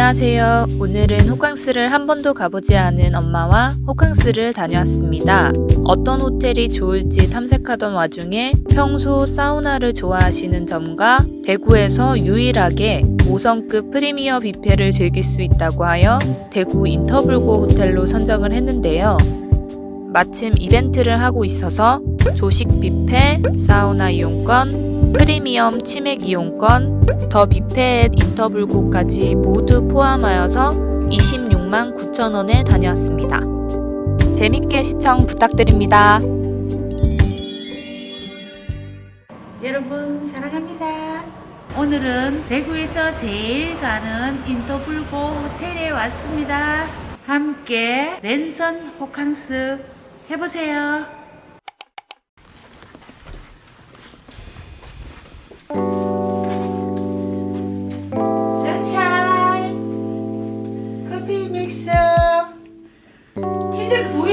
안녕하세요. 오늘은 호캉스를 한 번도 가보지 않은 엄마와 호캉스를 다녀왔습니다. 어떤 호텔이 좋을지 탐색하던 와중에 평소 사우나를 좋아하시는 점과 대구에서 유일하게 5성급 프리미어 뷔페를 즐길 수 있다고 하여 대구 인터블고 호텔로 선정을 했는데요. 마침 이벤트를 하고 있어서 조식 뷔페, 사우나 이용권, 프리미엄 치맥 이용권, 더 뷔페 앳 인터블고까지 모두 포함하여서 26만 9천 원에 다녀왔습니다. 재밌게 시청 부탁드립니다. 여러분 사랑합니다. 오늘은 대구에서 제일 가는 인터블고 호텔에 왔습니다. 함께 랜선 호캉스 해보세요.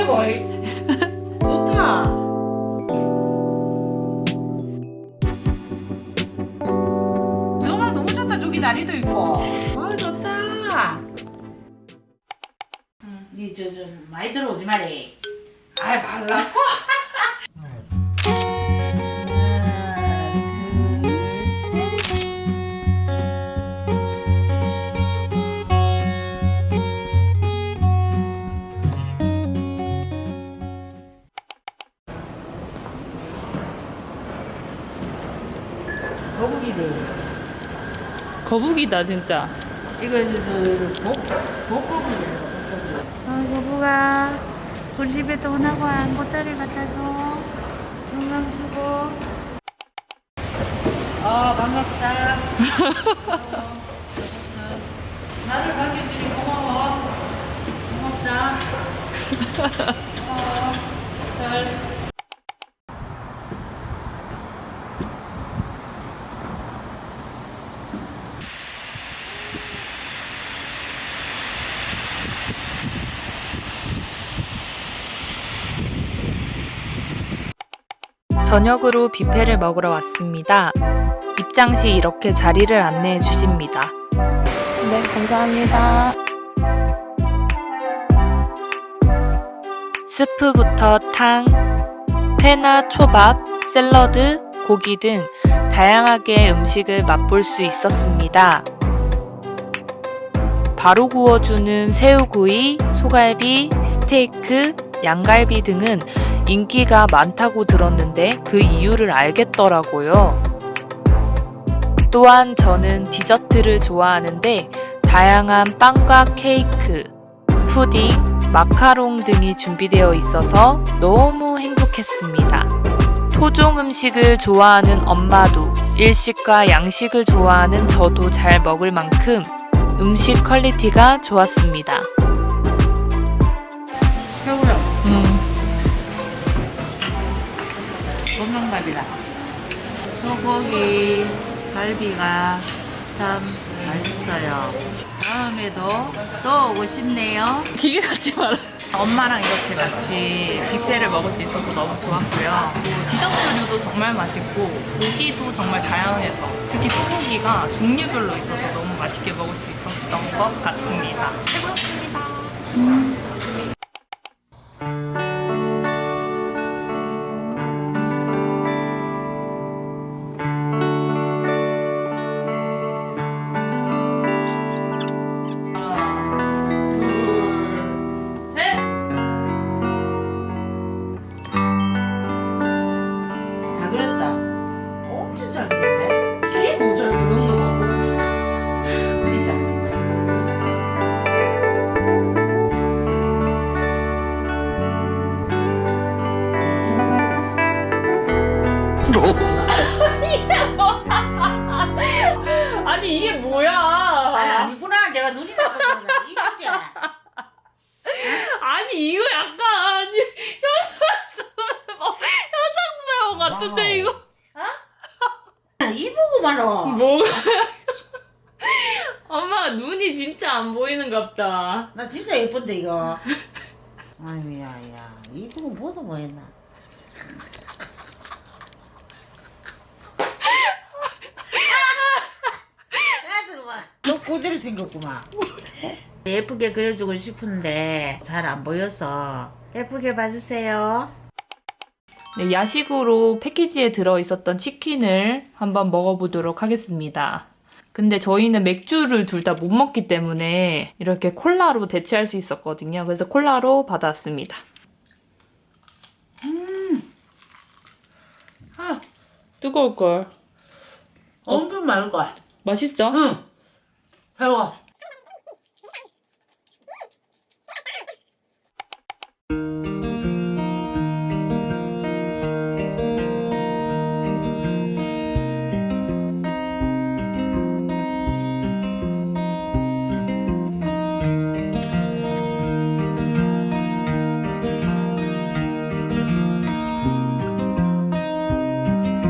거의 좋다. 조망 너무 좋다. 저기 다리도 있고. 아 좋다. 응, 니저좀 많이 들어오지 말이. 아이 발라 거북이다 진짜. 이거 저 복. 복거북이. 아, 거북아. 우리 집에 돈 하고 안 보따리 줘. 건강 주고. 어, 반갑다. 어, 나를 반겨주니 고마워. 고맙다. 어, 잘. 저녁으로 뷔페를 먹으러 왔습니다. 입장 시 이렇게 자리를 안내해 주십니다. 네, 감사합니다. 스프부터 탕, 회나 초밥, 샐러드, 고기 등 다양하게 음식을 맛볼 수 있었습니다. 바로 구워주는 새우구이, 소갈비, 스테이크, 양갈비 등은 인기가 많다고 들었는데 그 이유를 알겠더라고요. 또한 저는 디저트를 좋아하는데 다양한 빵과 케이크, 푸딩, 마카롱 등이 준비되어 있어서 너무 행복했습니다. 토종 음식을 좋아하는 엄마도 일식과 양식을 좋아하는 저도 잘 먹을 만큼 음식 퀄리티가 좋았습니다. 건강밥이다. 소고기, 갈비가 참 맛있어요. 다음에도 또 오고 싶네요. 기계 같지 마라. 엄마랑 이렇게 같이 뷔페를 먹을 수 있어서 너무 좋았고요. 디저트류도 정말 맛있고 고기도 정말 다양해서 특히 소고기가 종류별로 있어서 너무 맛있게 먹을 수 있었던 것 같습니다. 최고였습니다. 이거 약간 현상수배모 현상수배모 같은데 이거 이 보고만어. 뭐가 엄마 눈이 진짜 안 보이는갑다 나 진짜 예쁜데 이거. 아유야 야. 이 보고 뭐도 뭐 했나. 야, 저거 봐. 너 꼬대로 생겼구만. 예쁘게 그려주고 싶은데 잘 안 보여서 예쁘게 봐주세요. 네, 야식으로 패키지에 들어 있었던 치킨을 한번 먹어보도록 하겠습니다. 근데 저희는 맥주를 둘 다 못 먹기 때문에 이렇게 콜라로 대체할 수 있었거든요. 그래서 콜라로 받았습니다. 아, 뜨거울 걸. 엄청 거야. 맛있어? 응. 배워.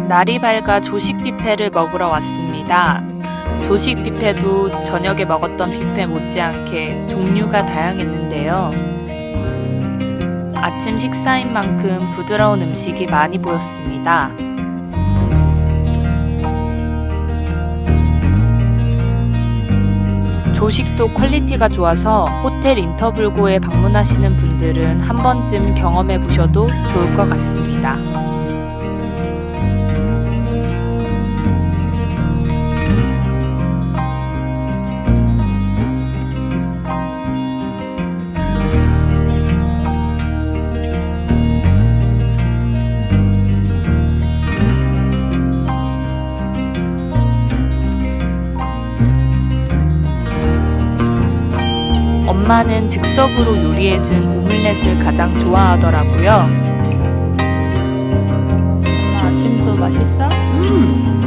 밝아 조식 뷔페를 먹으러 왔습니다. 조식 뷔페도 저녁에 먹었던 뷔페 못지않게 종류가 다양했는데요. 아침 식사인 만큼 부드러운 음식이 많이 보였습니다. 조식도 퀄리티가 좋아서 호텔 인터블고에 방문하시는 분들은 한 번쯤 경험해 보셔도 좋을 것 같습니다. 엄마는 즉석으로 요리해준 오믈렛을 가장 좋아하더라고요. 엄마 아침도 맛있어? 음.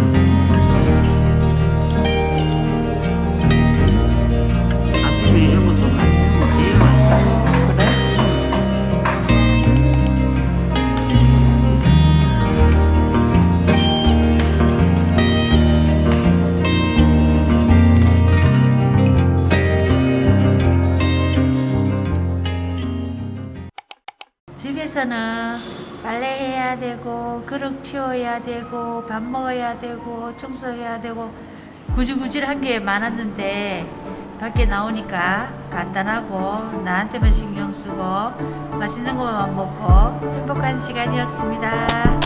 집에서는 빨래해야 되고 그릇 치워야 되고 밥 먹어야 되고 청소해야 되고 구질구질한 게 많았는데 밖에 나오니까 간단하고 나한테만 신경 쓰고 맛있는 것만 먹고 행복한 시간이었습니다.